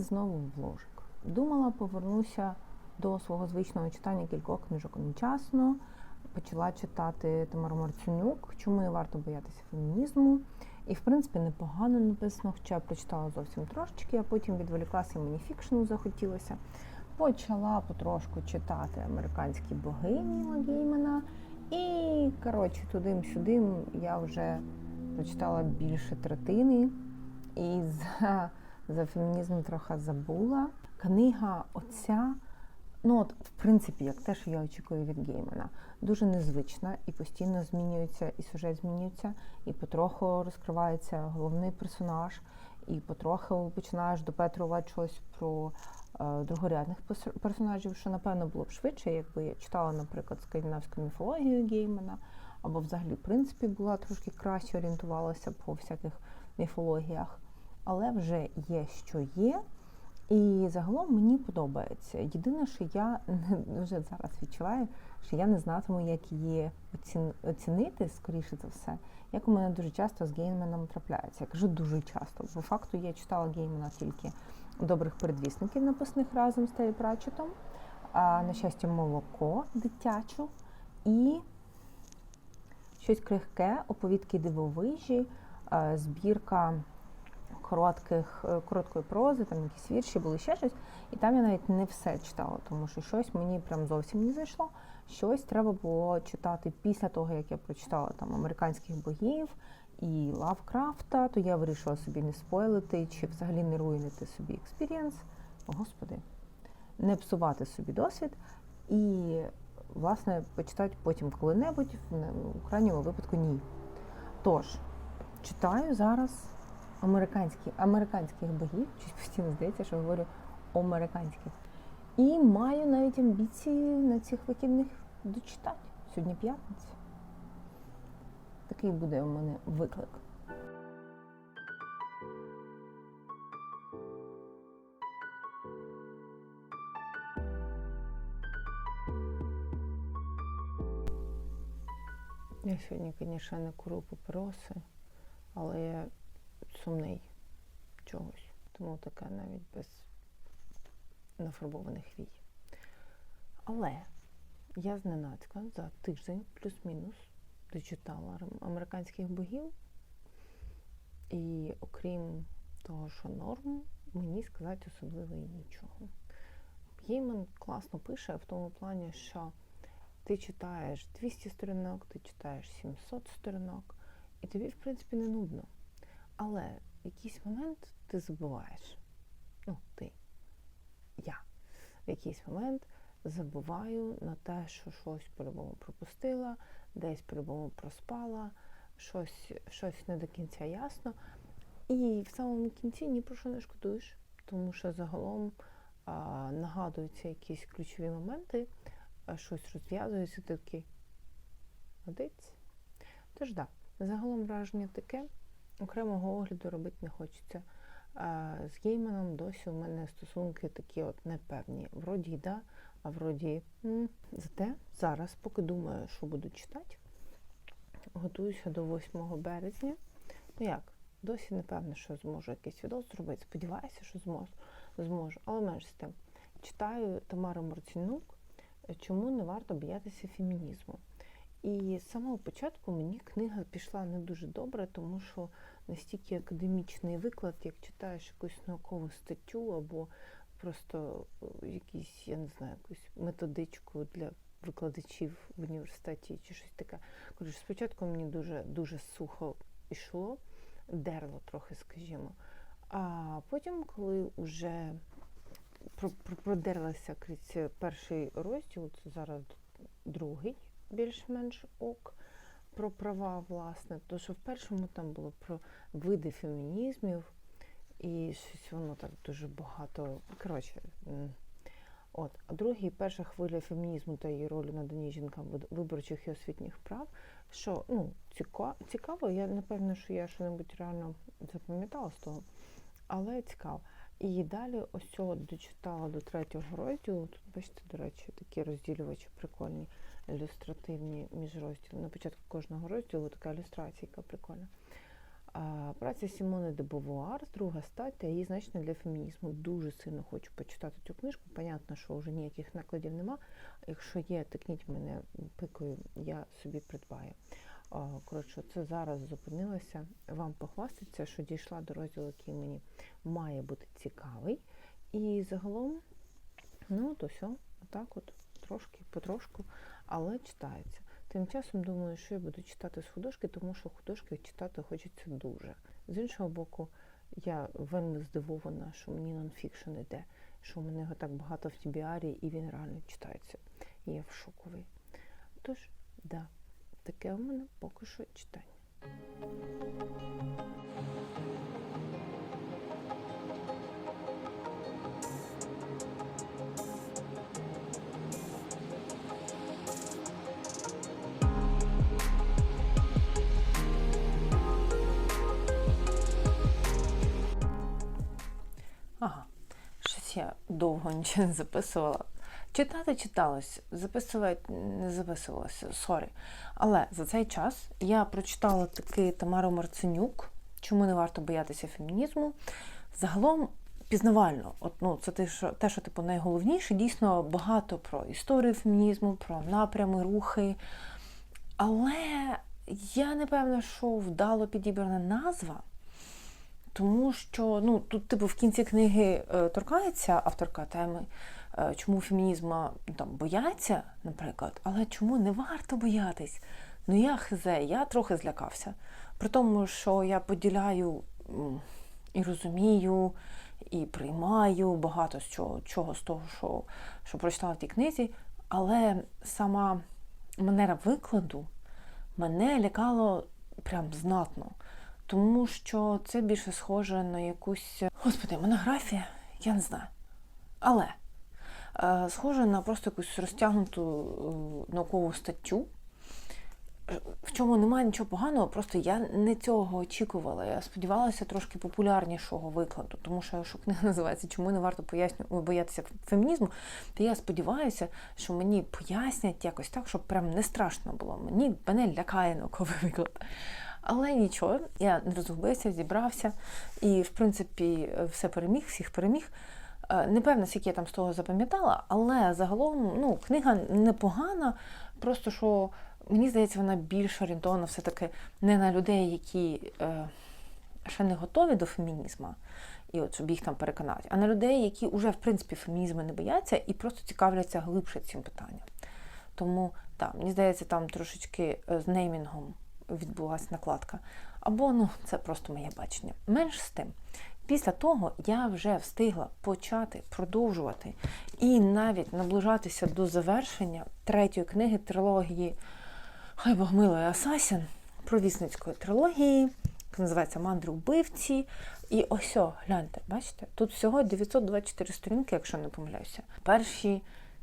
Знову в ложик. Думала, повернуся до свого звичного читання кількох книжок одночасно. Почала читати Тамару Марцюнюк, чому не варто боятися фемінізму. І, в принципі, непогано написано, хоча прочитала зовсім трошечки, а потім відволіклася і мені фікшену захотілося. Почала потрошку читати американські богині Ніла І, коротше, туди-сюди я вже прочитала більше третини. І за, за фемінізм трохи забула. Книга оця, ну от, в принципі, як те, що я очікую від Геймана, дуже незвична і постійно змінюється, і сюжет змінюється, і потроху розкривається головний персонаж, і потроху починаєш допетрувати щось про е, другорядних персонажів, що напевно було б швидше, якби я читала, наприклад, скандинавську міфологію Геймана, або взагалі, в принципі, була трошки краще орієнтувалася по всяких міфологіях. Але вже є, що є. І загалом мені подобається. Єдине, що я вже зараз відчуваю, що я не знатиму, як її оцінити, скоріше за все, як у мене дуже часто з гейменом трапляється. Я кажу дуже часто. По факту я читала геймена тільки добрих передвісників, написаних разом з Террі Пратчетом, а на щастя, молоко дитячу і щось крихке, оповідки дивовижі, збірка коротких, е, короткої прози, там якісь вірші були ще щось. І там я навіть не все читала, тому що щось мені прям зовсім не зайшло. Щось треба було читати після того, як я прочитала там американських богів і Лавкрафта, то я вирішила собі не спойлити чи взагалі не руйнити собі експірієнс. Господи, не псувати собі досвід і, власне, почитати потім коли-небудь, в крайньому випадку ні. Тож, читаю зараз американські, американських богів, щось постійно здається, що говорю американських. І маю навіть амбіції на цих вихідних дочитати. Сьогодні п'ятниця. Такий буде у мене виклик. Я сьогодні, звісно, не курю папіроси, але я сумний чогось. Тому таке навіть без нафарбованих вій. Але я зненацька за тиждень плюс-мінус дочитала американських богів. І окрім того, що норм, мені сказати особливо і нічого. Гейман класно пише в тому плані, що ти читаєш 200 сторінок, ти читаєш 700 сторінок, і тобі, в принципі, не нудно. Але в якийсь момент ти забуваєш. Ну, ти. Я. В якийсь момент забуваю на те, що щось по-любому пропустила, десь по-любому проспала, щось, щось не до кінця ясно. І в самому кінці ні про що не шкодуєш, тому що загалом а, нагадуються якісь ключові моменти, а щось розв'язується, ти такий молодець. Тож так, да, загалом враження таке, окремого огляду робити не хочеться. А, з гейманом досі у мене стосунки такі от непевні. Вроді да, а вроді м. зате зараз, поки думаю, що буду читати, готуюся до 8 березня. Ну як, досі не певна, що зможу якийсь відео зробити. Сподіваюся, що зможу, зможу. Але менш з тим. Читаю Тамару Марцінюк, чому не варто боятися фемінізму. І з самого початку мені книга пішла не дуже добре, тому що настільки академічний виклад, як читаєш якусь наукову статтю або просто е, якісь, я не знаю, якусь методичку для викладачів в університеті чи щось таке. Коротше, спочатку мені дуже дуже сухо пішло, дерло трохи, скажімо. А потім, коли вже про- про- продерлася крізь перший розділ, це зараз другий, більш-менш ок, про права, власне. То що в першому там було про види фемінізмів, і щось воно так дуже багато. Коротше, от. А другий перша хвиля фемінізму та її ролі надані жінкам виборчих і освітніх прав. Що ну, цікаво, я напевно, що я щось реально запам'ятала з того, але цікаво. І далі ось цього дочитала до третього розділу. Тут, бачите, до речі, такі розділювачі прикольні, ілюстративні між розділами. На початку кожного розділу така ілюстрація, яка прикольна. А праця Сімони де Бовуар, друга стаття, її значення для фемінізму. Дуже сильно хочу почитати цю книжку. Понятно, що вже ніяких накладів нема. Якщо є, тикніть мене пикою, я собі придбаю. Коротше, це зараз зупинилася. Вам похвастаться, що дійшла до розділу, який мені має бути цікавий. І загалом, ну, то все, отак от, трошки, потрошку, але читається. Тим часом думаю, що я буду читати з художки, тому що художки читати хочеться дуже. З іншого боку, я вельми здивована, що мені нонфікшн іде, що в мене його так багато в TBR, і він реально читається. І я в шоковий. Тож, да, таке у мене поки що читання. Довго нічого не записувала. Читати читалось, записувати не записувалося, сорі. Але за цей час я прочитала таки Тамару Марценюк, чому не варто боятися фемінізму. Загалом пізнавально, от, ну, це те, що, те, що типу, найголовніше, дійсно багато про історію фемінізму, про напрями, рухи. Але я не певна, що вдало підібрана назва. Тому що ну, тут, типу, в кінці книги е, торкається авторка теми, е, чому фемінізму там, бояться, наприклад, але чому не варто боятись? Ну я хизе, я трохи злякався. При тому, що я поділяю і розумію, і приймаю багато з чого, чого з того, що, що прочитала в тій книзі, але сама манера викладу мене лякало прям знатно. Тому що це більше схоже на якусь. Господи, монографія, я не знаю. Але е, схоже на просто якусь розтягнуту е, наукову статтю, е, в чому немає нічого поганого, просто я не цього очікувала. Я сподівалася трошки популярнішого викладу, тому що якщо книга називається Чому не варто поясню, боятися фемінізму, то я сподіваюся, що мені пояснять якось так, щоб прям не страшно було. Мені мене лякає науковий виклад. Але нічого, я не розгубився, зібрався і, в принципі, все переміг, всіх переміг. Е, Не певна, скільки я там з того запам'ятала, але загалом ну, книга непогана, просто що мені здається, вона більш орієнтована все-таки не на людей, які е, ще не готові до фемінізму, і от щоб їх там переконати, а на людей, які вже в принципі фемінізму не бояться і просто цікавляться глибше цим питанням. Тому так, мені здається, там трошечки з неймінгом відбулася накладка. Або ну, це просто моє бачення. Менш з тим, після того я вже встигла почати продовжувати і навіть наближатися до завершення третьої книги трилогії Хай Бог милує Асасін, провісницької трилогії, яка називається Мандри вбивці. І ось, о, гляньте, бачите, тут всього 924 сторінки, якщо не помиляюся. Перші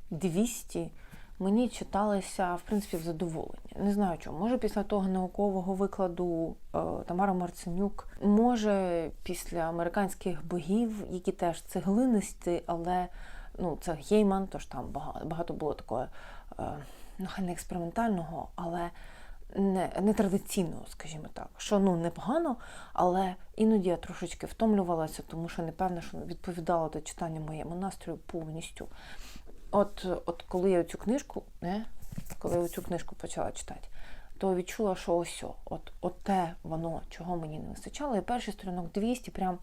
200 мені читалися, в принципі, в задоволення. Не знаю чому. Може, після того наукового викладу е, Тамара Марценюк, може, після американських богів, які теж цеглинисті, але ну, це Гейман, тож там багато, було такого, е, ну, хай не експериментального, але не, не традиційного, скажімо так. Що ну непогано, але іноді я трошечки втомлювалася, тому що непевно, що відповідала до читання моєму настрою повністю. От, от коли я цю книжку, не, коли я цю книжку почала читати, то відчула, що ось, от, от те воно, чого мені не вистачало. І перший сторінок 200 прям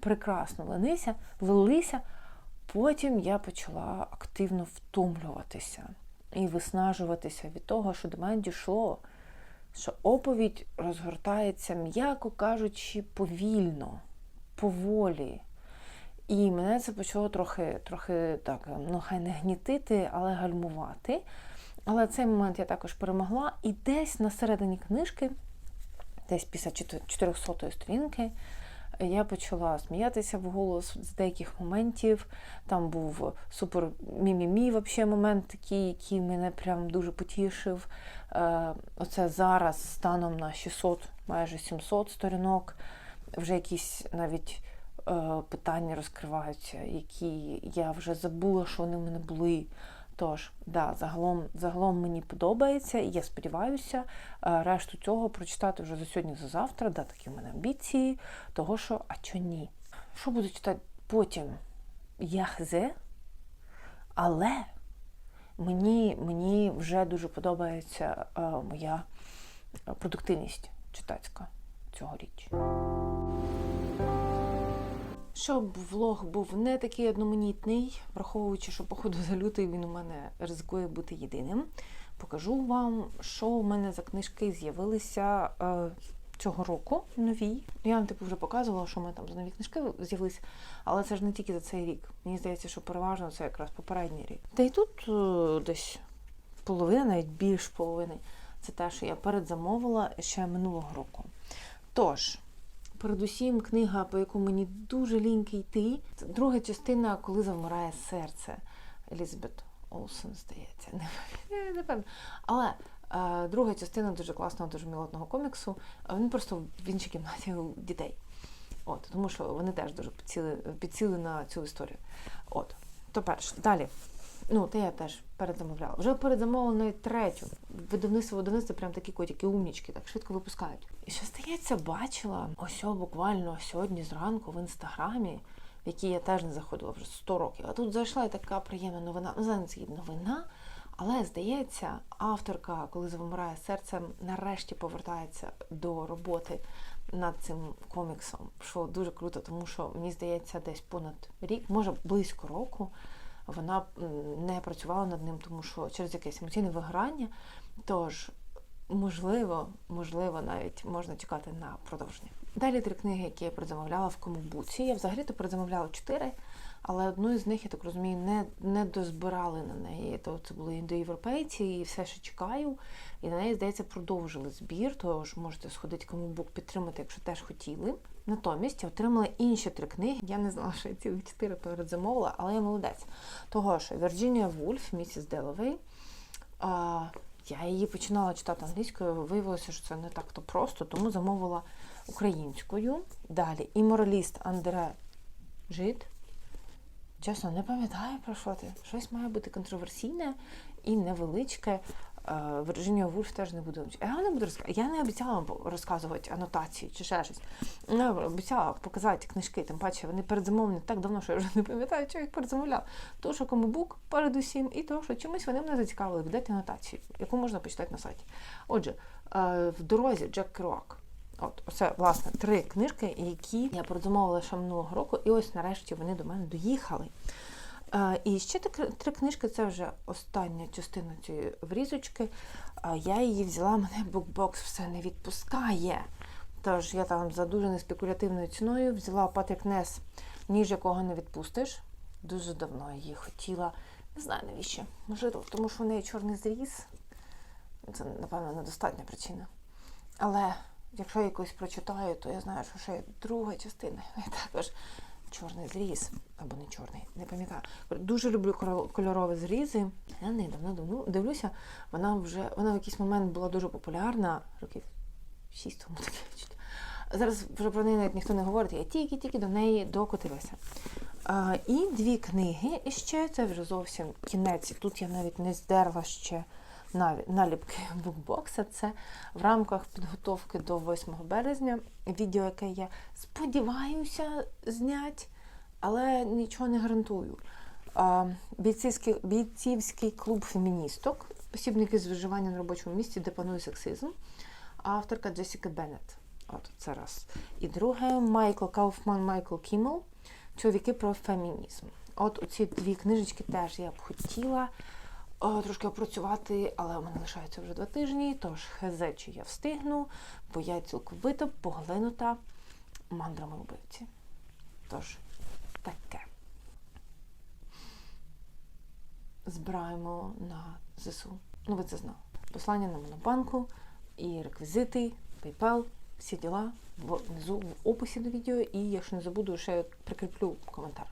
прекрасно лилися, лилися. Потім я почала активно втомлюватися і виснажуватися від того, що до мене дійшло, що оповідь розгортається, м'яко кажучи, повільно, поволі. І мене це почало трохи, трохи так, ну хай не гнітити, але гальмувати. Але цей момент я також перемогла. І десь на середині книжки, десь після 400-ї сторінки, я почала сміятися вголос з деяких моментів. Там був супер мімімі вообще момент такий, який мене прям дуже потішив. Оце зараз станом на 600, майже 700 сторінок, вже якісь навіть питання розкриваються, які я вже забула, що вони в мене були. Тож, да, загалом, загалом мені подобається, і я сподіваюся, е, решту цього прочитати вже за сьогодні, за завтра. Да, такі в мене амбіції, того що, а чо ні? Що буду читати потім? Я хзе, але мені, мені вже дуже подобається е, моя продуктивність читацька цьогоріч. Щоб влог був не такий одноманітний, враховуючи, що, походу, за лютий він у мене ризикує бути єдиним, покажу вам, що у мене за книжки з'явилися е, цього року нові. Я вам типу вже показувала, що у мене там за нові книжки з'явилися, але це ж не тільки за цей рік. Мені здається, що переважно це якраз попередній рік. Та й тут е, десь половина, навіть більш половини, це те, що я передзамовила ще минулого року. Тож. Передусім, книга, по яку мені дуже ліньки йти. Друга частина, коли завмирає серце. Елізабет Олсен, здається, не, певно. Але е, друга частина дуже класного, дуже мілотного коміксу. Він просто в іншій кімнаті у дітей. От, Тому що вони теж дуже підсіли, підсіли на цю історію. От, то перше. Далі. Ну, те я теж передзамовляла. Вже передзамовила навіть третю. Видавництво видавництво прям такі котики умнічки, так швидко випускають. І що здається, бачила ось буквально сьогодні зранку в інстаграмі, в якій я теж не заходила вже 100 років. А тут зайшла і така приємна новина. Ну, зараз новина, але здається, авторка, коли завмирає серце, нарешті повертається до роботи над цим коміксом. Що дуже круто, тому що мені здається, десь понад рік, може близько року вона не працювала над ним, тому що через якесь емоційне виграння. Тож, можливо, можливо, навіть можна чекати на продовження. Далі три книги, які я предзамовляла в комубуці. Я взагалі-то предзамовляла чотири, але одну із них, я так розумію, не не дозбирали на неї. То це були індоєвропейці, і все ще чекаю. І на неї, здається, продовжили збір, тож можете сходити комубук підтримати, якщо теж хотіли. Натомість я отримала інші три книги. Я не знала, що я цілих чотири передзамовила, але я молодець. Того що Вірджинія Вульф, місіс Деловей. Я її починала читати англійською, виявилося, що це не так то просто, тому замовила українською. Далі імораліст Андре Жит. Чесно, не пам'ятаю про що ти. Щось має бути контроверсійне і невеличке. Вірджинія Вульф теж не буде. Я не буду розказувати. Я не обіцяла вам розказувати анотації чи ще щось. Я обіцяла показати книжки, тим паче вони передзамовлені так давно, що я вже не пам'ятаю, що їх передзамовляла. То, що кому бук передусім, і то, що чимось вони мене зацікавили, видати анотацію, яку можна почитати на сайті. Отже, в дорозі Джек Керуак. От, оце, власне, три книжки, які я передзамовила ще минулого року, і ось нарешті вони до мене доїхали. І ще три книжки це вже остання частина цієї врізочки. Я її взяла, мене букбокс все не відпускає. Тож я там за дуже неспекулятивною ціною взяла Патрік Нес, ніж якого не відпустиш. Дуже давно її хотіла. Не знаю навіщо. Можливо, тому що в неї чорний зріз. Це, напевно, недостатня причина. Але якщо я якось прочитаю, то я знаю, що ще є друга частина. І також чорний зріз, або не чорний, не пам'ятаю. Дуже люблю кольорові зрізи. Я не давно дивлюся, вона вже вона в якийсь момент була дуже популярна, років шість тому таке відчуття. Зараз вже про неї навіть ніхто не говорить, я тільки-тільки до неї докотилася. А, І дві книги ще, це вже зовсім кінець. Тут я навіть не здерла ще наліпки букбокса. Це в рамках підготовки до 8 березня. Відео, яке я сподіваюся зняти, але нічого не гарантую. Бійцівський, бійцівський клуб феміністок, посібники з виживання на робочому місці, де панує сексизм, авторка Джесіка Беннет. От це раз. І друге Майкл Кауфман, Майкл Кіммел Чоловіки про фемінізм. От ці дві книжечки теж я б хотіла трошки опрацювати, але у мене лишається вже два тижні, тож хезе, чи я встигну, бо я цілковито поглинута мандрами вбивці. Тож, таке. Збираємо на ЗСУ. Ну, ви це знали. Послання на монобанку і реквізити, PayPal, всі діла внизу в описі до відео. І якщо не забуду, ще прикріплю коментар.